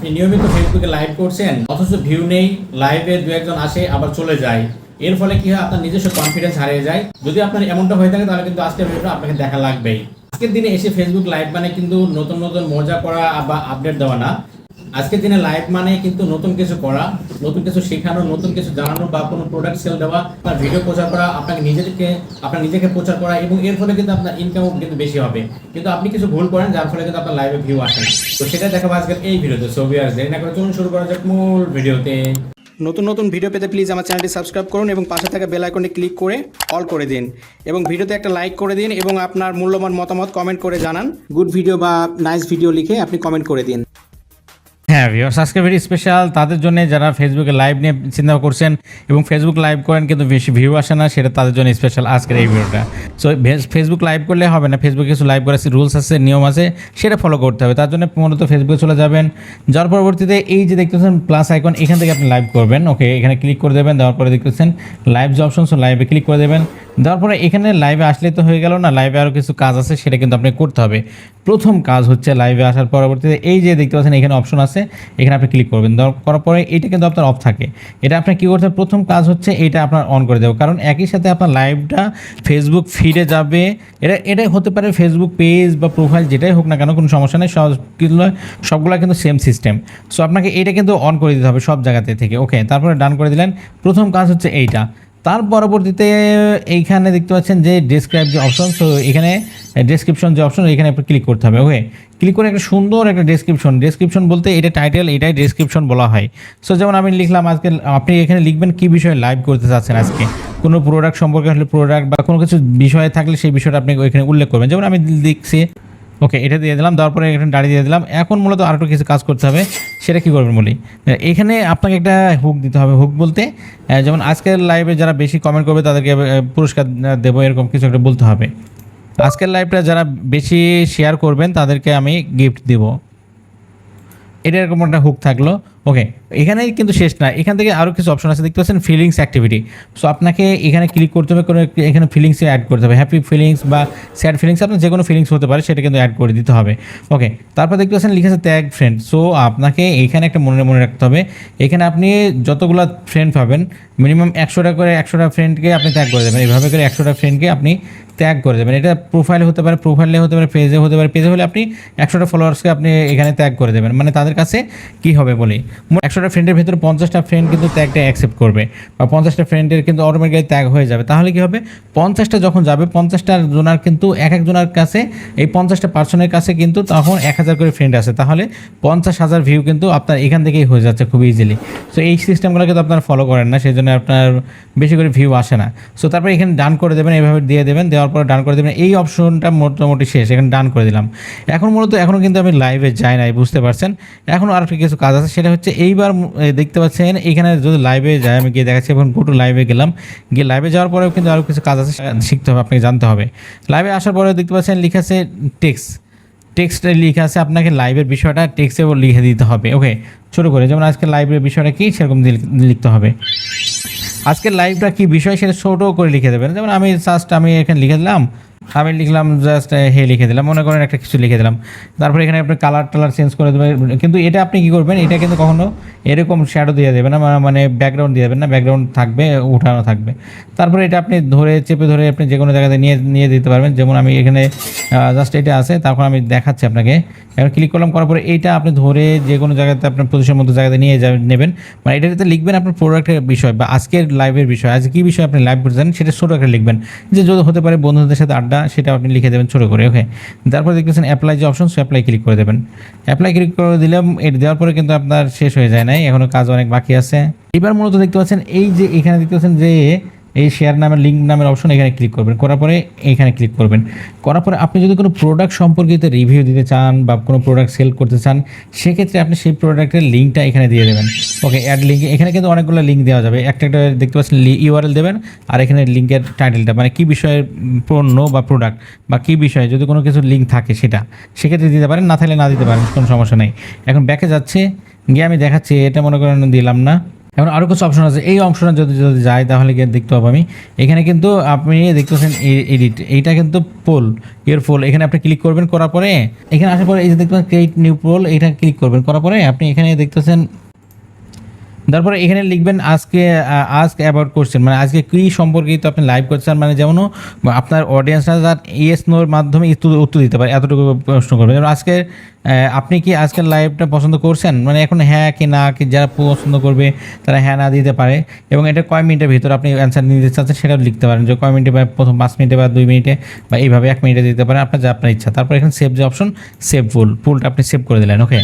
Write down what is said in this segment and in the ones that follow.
আপনি নিয়মিত ফেসবুকে লাইভ করছেন, অথচ ভিউ নেই লাইভে দু একজন আসে, আবার চলে যায়। এর ফলে কি হয়? আপনার নিজস্ব কনফিডেন্স হারিয়ে যায়। যদি আপনার এমনটা হয়ে থাকে, তাহলে কিন্তু আজকের ভিডিওটা আপনাকে দেখা লাগবেই। আজকের দিনে এসে ফেসবুক লাইভ মানে কিন্তু নতুন নতুন মজা করা বা আপডেট দেওয়া না। আজকের দিনে লাইভ মানে কিন্তু নতুন কিছু করা, নতুন কিছু শেখানো, নতুন কিছু জানানো বা কোনো প্রোডাক্ট সেল দেওয়া বা ভিডিও প্রচার করা, আপনাকে নিজেকে আপনার নিজেকে প্রচার করা এবং এর ফলে কিন্তু আপনার ইনকামও কিন্তু বেশি হবে। কিন্তু আপনি কিছু ভুল করেন, যার ফলে কিন্তু আপনার লাইভে ভিউ আসে তো সেটা দেখাবো আজকের এই ভিডিওতে ছবি দেরি না করে চলুন শুরু করা যাক মূল ভিডিওতে নতুন নতুন ভিডিও পেতে প্লিজ আমার চ্যানেলটি সাবস্ক্রাইব করুন এবং পাশে থাকা বেল আইকনে ক্লিক করে অল করে দিন। এবং ভিডিওতে একটা লাইক করে দিন এবং আপনার মূল্যবান মতামত কমেন্ট করে জানান। গুড ভিডিও বা নাইস ভিডিও লিখে আপনি কমেন্ট করে দিন। হ্যাঁ ভিউয়ার্স আজকে ভেরি স্পেশাল তাদের জন্য যারা ফেসবুকে লাইভ নিয়ে চিন্তা করছেন এবং ফেসবুক লাইভ করেন কিন্তু বেশি ভিউ আসে না, সেটা তাদের জন্য স্পেশাল আজকের এই ভিডিওটা সো ফেসবুক লাইভ করলে হবে না ফেসবুকে কিছু লাইভ করার রুলস আছে, নিয়ম আছে, সেটা ফলো করতে হবে। তার জন্য মূলত ফেসবুকে চলে যাবেন। যার পরবর্তীতে এই যে দেখতেছেন প্লাস আইকন এখান থেকে আপনি লাইভ করবেন। ওকে এখানে ক্লিক করে দেবেন, দেওয়ার পরে দেখতেছেন লাইভ যে অপশন সো লাইভে ক্লিক করে দেবেন। দেওয়ার পরে এখানে লাইভে আসলে তো হয়ে গেল না লাইভে আরও কিছু কাজ আছে, সেটা কিন্তু আপনি করতে হবে। প্রথম কাজ হচ্ছে লাইভে আসার পরবর্তীতে এই যে দেখতে পাচ্ছেন, এখানে অপশন আছে, এখানে আপনি ক্লিক করবেন। করার পরে এটা কিন্তু আপনার অফ থাকে। এটা আপনি কী করতে? প্রথম কাজ হচ্ছে এটা আপনার অন করে দেবো কারণ একই সাথে আপনার লাইভটা ফেসবুক ফিডে যাবে। এটা এটাই হতে পারে ফেসবুক পেজ বা প্রোফাইল যেটাই হোক না কেন, কোনো সমস্যা নেই। সব সবগুলো কিন্তু সেম সিস্টেম সো আপনাকে এটা কিন্তু অন করে দিতে হবে সব জায়গাতে থেকে। ওকে তারপরে ডান করে দিলেন। প্রথম কাজ হচ্ছে এইটা। তার পরবর্তীতে এইখানে দেখতে পাচ্ছেন যে ডেসক্রাইব যে অপশন সো এখানে ডেসক্রিপশন যে অপশন এখানে আপনি ক্লিক করতে হবে ওকে ক্লিক করে একটা সুন্দর একটা ডেসক্রিপশন ডেসক্রিপশন বলতে এটা টাইটেল এটাই ডেসক্রিপশন বলা হয়। সো যেমন আমি লিখলাম আজকে, আপনি এখানে লিখবেন কি বিষয়ে লাইভ করতে চাচ্ছেন আজকে। কোনো প্রোডাক্ট সম্পর্কে হলে প্রোডাক্ট বা কোনো কিছু বিষয়ে থাকলে সেই বিষয়টা আপনি ওইখানে উল্লেখ করবেন। যেমন আমি লিখছি ওকে, এটা দিয়ে দিলাম, দেওয়ার পরে এখানে দাঁড়িয়ে দিয়ে দিলাম। এখন মূলত আরেকটু কিছু কাজ করতে হবে, সেটা কী করবেন বলি? এখানে আপনাকে একটা হুক দিতে হবে। হুক বলতে যেমন আজকের লাইভে যারা বেশি কমেন্ট করবে, তাদেরকে পুরস্কার দেবো, এরকম কিছু একটা বলতে হবে। আজকের লাইভটা যারা বেশি শেয়ার করবেন, তাদেরকে আমি গিফট দিব। এটা এরকম একটা হুক থাকল। ওকে এখানে কিন্তু শেষ না। এখান থেকে আরও কিছু অপশন আছে। দেখতে পাচ্ছেন ফিলিংস অ্যাক্টিভিটি সো আপনাকে এখানে ক্লিক করতে হবে, কোনো এখানে ফিলিংসে অ্যাড করতে হবে। হ্যাপি ফিলিংস বা স্যাড ফিলিংস আপনার যে কোনো ফিলিংস হতে পারে, সেটা কিন্তু অ্যাড করে দিতে হবে। ওকে তারপর দেখতে পাচ্ছেন লিখেছে ট্যাগ ফ্রেন্ড সো আপনাকে এখানে একটা মনে মনে রাখতে হবে। এখানে আপনি যতগুলো ফ্রেন্ড পাবেন মিনিমাম একশোটা করে একশোটা ফ্রেন্ডকে আপনি ট্যাগ করে দেবেন। এইভাবে করে একশোটা ফ্রেন্ডকে আপনি ট্যাগ করে দেবেন। এটা প্রোফাইলে হতে পারে প্রোফাইলে হতে পারে পেজে হতে পারে। পেজে হলে আপনি একশোটা ফলোয়ার্সকে আপনি এখানে ট্যাগ করে দেবেন। মানে তাদের কাছে কি হবে বলে? একশোটা ফ্রেন্ডের ভিতরে পঞ্চাশটা ফ্রেন্ড কিন্তু ট্যাগটা অ্যাকসেপ্ট করবে বা পঞ্চাশটা ফ্রেন্ডের কিন্তু অটোমেটিক্যালি ট্যাগ হয়ে যাবে। তাহলে কি হবে? পঞ্চাশটা যখন যাবে, পঞ্চাশটা জোনার কিন্তু, এক এক জোনার কাছে, এই পঞ্চাশটা পার্সনের কাছে কিন্তু তখন এক হাজার করে ফ্রেন্ড আছে। তাহলে পঞ্চাশ হাজার ভিউ কিন্তু আপনার এখান থেকেই হয়ে যাচ্ছে খুব ইজিলি সো এই সিস্টেমগুলো কিন্তু আপনারা ফলো করেন না সেই জন্য আপনার বেশি করে ভিউ আসে না। সো তারপরে এখানে ডান করে দেবেন এইভাবে দিয়ে দেবেন, দেওয়ার পরে ডান করে দেবেন। এই অপশনটা মোটামুটি শেষ, এখানে ডান করে দিলাম। এখন মূলত এখনও কিন্তু আমি লাইভে যাই নাই, বুঝতে পারছেন? এখনও আর কিছু কাজ আছে, সেটা হচ্ছে এইবার দেখতে পাচ্ছেন, এখানে যদি লাইভে যাই, আমি গিয়ে দেখাচ্ছি, এখন গোটু লাইভে গেলাম। গিয়ে লাইভে যাওয়ার পরেও কিন্তু আরও কিছু কাজ আছে শিখতে হবে, আপনাকে জানতে হবে। লাইভে আসার পরে দেখতে পাচ্ছেন, লিখে আছে টেক্সট টেক্সট লিখে আছে আপনাকে লাইভের বিষয়টা টেক্সটে লিখে দিতে হবে ওকে ছোটো করে, যেমন আজকে লাইভের বিষয়টা কী, সেরকম লিখতে হবে। আজকের লাইভটা কি বিষয় সেটা ছোটো করে লিখে দেবেন। যেমন আমি জাস্ট আমি এখানে লিখে দিলাম আমি লিখলাম জাস্ট হে লিখে দিলাম। মনে করেন একটা কিছু লিখে দিলাম। তারপরে এখানে আপনি কালার টালার চেঞ্জ করে দেবেন। কিন্তু এটা আপনি কি করবেন? এটা কিন্তু কখনো এরকম শ্যাডো দিয়ে দেবেন না মানে ব্যাকগ্রাউন্ড দিয়ে দেবেন না। ব্যাকগ্রাউন্ড থাকবে, উঠানো থাকবে। তারপরে এটা আপনি ধরে, চেপে ধরে আপনি যে কোনো জায়গাতে নিয়ে নিয়ে দিতে পারবেন। যেমন আমি এখানে জাস্ট এটা আছে। তারপর আমি দেখাচ্ছি আপনাকে। এবার ক্লিক করলাম, করার পরে এইটা আপনি ধরে যে কোনো জায়গাতে আপনার পজিশন মতো জায়গাতে নিয়ে যাবেন নেবেন। মানে এটাতে লিখবেন আপনার প্রোডাক্টের বিষয় বা আজকের লাইভের বিষয়। আজ কী বিষয় আপনি লাইভ করছেন, সেটা ছোটো একটা লিখবেন। যে যদি হতে পারে বন্ধুদের সাথে আড্ডা সেটা আপনি লিখে দেবেন ছোটো করে ওকে তারপর দেখতেছেন অ্যাপ্লাই যে অপশন সে অ্যাপ্লাই ক্লিক করে দেবেন। অ্যাপ্লাই ক্লিক করে দিলাম এটি দেওয়ার পরে কিন্তু আপনার শেষ হয়ে যায় নাই এখনও কাজ অনেক বাকি আছে। এবার মূলত দেখতে পাচ্ছেন, এই যে এখানে দেখতে পাচ্ছেন যে এই শেয়ার নামের লিঙ্ক নামের অপশন এখানে ক্লিক করবেন। করার পরে এইখানে ক্লিক করবেন। করার পরে আপনি যদি কোনো প্রোডাক্ট সম্পর্কিত রিভিউ দিতে চান বা কোনো প্রোডাক্ট সেল করতে চান, সেক্ষেত্রে আপনি সেই প্রোডাক্টের লিঙ্কটা এখানে দিয়ে দেবেন। ওকে অ্যাড লিঙ্ক এখানে কিন্তু অনেকগুলো লিঙ্ক দেওয়া যাবে। একটা একটা দেখতে পাচ্ছেন ইউআরএল দেবেন আর এখানে লিঙ্কের টাইটেলটা মানে কী বিষয়ের পণ্য বা প্রোডাক্ট বা কী বিষয়ে যদি কোনো কিছু লিঙ্ক থাকে সেটা, সেক্ষেত্রে দিতে পারেন। না থাকলে না দিতে পারেন, কোনো সমস্যা নেই। এখন ব্যাকে যাচ্ছে। গিয়ে আমি দেখাচ্ছি, এটা মনে করেন দিলাম না। এখন আরও কিছু অপশন আছে। এই অপশনে যদি যদি যাই, তাহলে গিয়ে দেখতে পাবো আমি। এখানে কিন্তু আপনি দেখতে পাচ্ছেন এডিট এইটা কিন্তু পোল এর পোল এখানে আপনি ক্লিক করবেন, করার পরে এখানে আসার পরে এই যে পাচ্ছেন ক্রিয়েট নিউ পোল এটা ক্লিক করবেন। করার পরে আপনি এখানে দেখতে পাচ্ছেন তারপরে এখানে লিখবেন আজকে আজক অ্যাবাউট কোশ্চেন মানে আজকে কী সম্পর্কিত আপনি লাইভ করছেন? মানে যেমন আপনার অডিয়েন্সরা যার ইয়েস নোর মাধ্যমে উত্তর দিতে পারে। এতটুকু প্রশ্ন করবেন। যেমন আজকে আপনি কি আজকের লাইভটা পছন্দ করছেন? মানে এখন হ্যাঁ কি না, কি যারা পছন্দ করবে, তারা হ্যাঁ না দিতে পারে। এবং এটা কয় মিনিটের ভিতরে আপনি অ্যান্সার নিতে চাচ্ছেন সেটাও লিখতে পারেন। যে কয় মিনিটে বা প্রথম পাঁচ মিনিটে বা দুই মিনিটে বা এইভাবে এক মিনিটে দিতে পারেন। আপনার যা আপনার ইচ্ছা। তারপর এখানে সেভ যে অপশন সেভ ফুল ফুলটা আপনি সেভ করে দিলেন। ওকে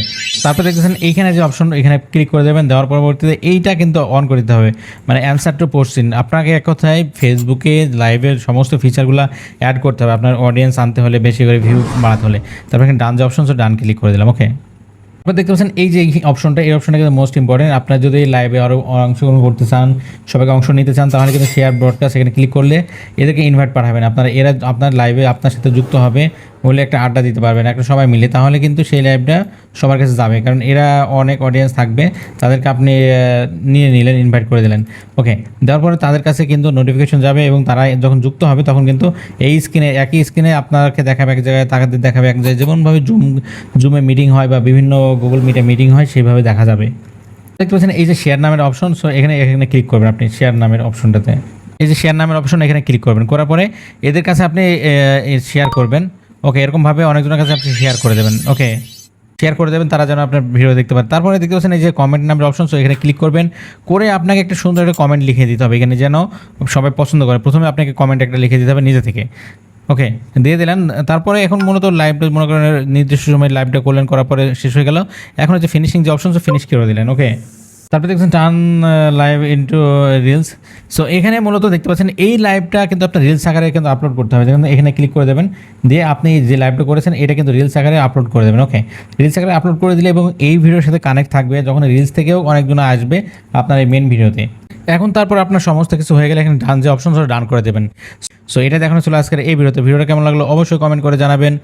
তারপর দেখতেছেন এইখানে যে অপশন এখানে ক্লিক করে দেবেন। দেওয়ার পরবর্তীতে এইটা কিন্তু অন করে দিতে হবে। মানে অ্যান্সার টু পোস্টিন আপনাকে এক কথায় ফেসবুকে লাইভের সমস্ত ফিচারগুলো অ্যাড করতে হবে। আপনার অডিয়েন্স আনতে হলে, বেশি করে ভিউ বাড়াতে হলে। তারপর এখানে ডান যে অপশন ডান করে দিলাম ওকে আপনারা দেখতে পাচ্ছেন এই যে অপশনটা এই অপশনটা কিন্তু মোস্ট ইম্পর্টেন্ট আপনারা যদি লাইভে আরও অংশগ্রহণ করতে চান, সবাইকে অংশ নিতে চান, তাহলে কিন্তু শেয়ার ব্রডকাস্ট এখানে ক্লিক করলে এদেরকে ইনভাইট পাঠাবেন। আপনারা, এরা আপনার লাইভে আপনার সাথে যুক্ত হবে। বলে একটা আড্ডা দিতে পারবেন একটা সবাই মিলে, তাহলে কিন্তু সেই লাইভটা সবার কাছে যাবে। কারণ এরা অনেক অডিয়েন্স থাকবে, তাদেরকে আপনি নিয়ে নিলেন ইনভাইট করে দিলেন। ওকে দেওয়ার পরে তাদের কাছে কিন্তু নোটিফিকেশন যাবে এবং তারা যখন যুক্ত হবে, তখন কিন্তু এই স্ক্রিনে, একই স্ক্রিনে আপনাকে দেখাবে এক জায়গায় তাদের দেখাবে এক জায়গায়। যেমনভাবে জুম জুমে মিটিং হয় বা বিভিন্ন গুগল মিটে মিটিং হয়, সেইভাবে দেখা যাবে। দেখতে পাচ্ছেন, এই যে শেয়ার নামের অপশন সো এখানে এখানে ক্লিক করবেন আপনি শেয়ার নামের অপশনটাতে এই যে শেয়ার নামের অপশন এখানে ক্লিক করবেন। করার পরে এদের কাছে আপনি শেয়ার করবেন। ওকে এরকমভাবে অনেকজনের কাছে আপনি শেয়ার করে দেবেন। ওকে শেয়ার করে দেবেন, তারা যেন আপনার ভিডিও দেখতে পারে। তারপরে দেখতে পাচ্ছেন এই যে কমেন্ট নামের অপশন সো এখানে ক্লিক করবেন। করে আপনাকে একটা সুন্দর একটা কমেন্ট লিখে দিতে হবে। এখানে যেন সবাই পছন্দ করে। প্রথমে আপনাকে কমেন্ট একটা লিখে দিতে হবে নিজে থেকে। ওকে দিয়ে দিলেন। তারপরে এখন মূলত লাইভটা মনে করেন, নির্দিষ্ট সময় লাইভটা করলেন, করার পরে শেষ হয়ে গেল। এখন হচ্ছে ফিনিশিং যে অপশন ফিনিশ করে দিলেন। ওকে তারপরে দেখছেন turn live into reels so এখানে মূলত দেখতে পাচ্ছেন, এই লাইভটা কিন্তু আপনার রিলস আকারে কিন্তু আপলোড করতে হবে। দেখুন, এখানে ক্লিক করে দেবেন। দিয়ে আপনি যে লাইভটা করেছেন, এটা কিন্তু রিলস আকারে আপলোড করে দেবেন ওকে রিলস আকারে আপলোড করে দিলে এবং এই ভিডিওর সাথে কানেক্ট থাকবে যখন রিলস থেকেও অনেকজন আসবে আপনার এই মেন ভিডিওতে এখন তারপর আপনার সমস্ত কিছু হয়ে গেলে এখানে ডান যে অপশন ডান করে দেবেন। সো এটা দেখানো ছিল আজকের এই ভিডিওতে ভিডিওটা কেমন লাগল? অবশ্যই কমেন্ট করে জানাবেন।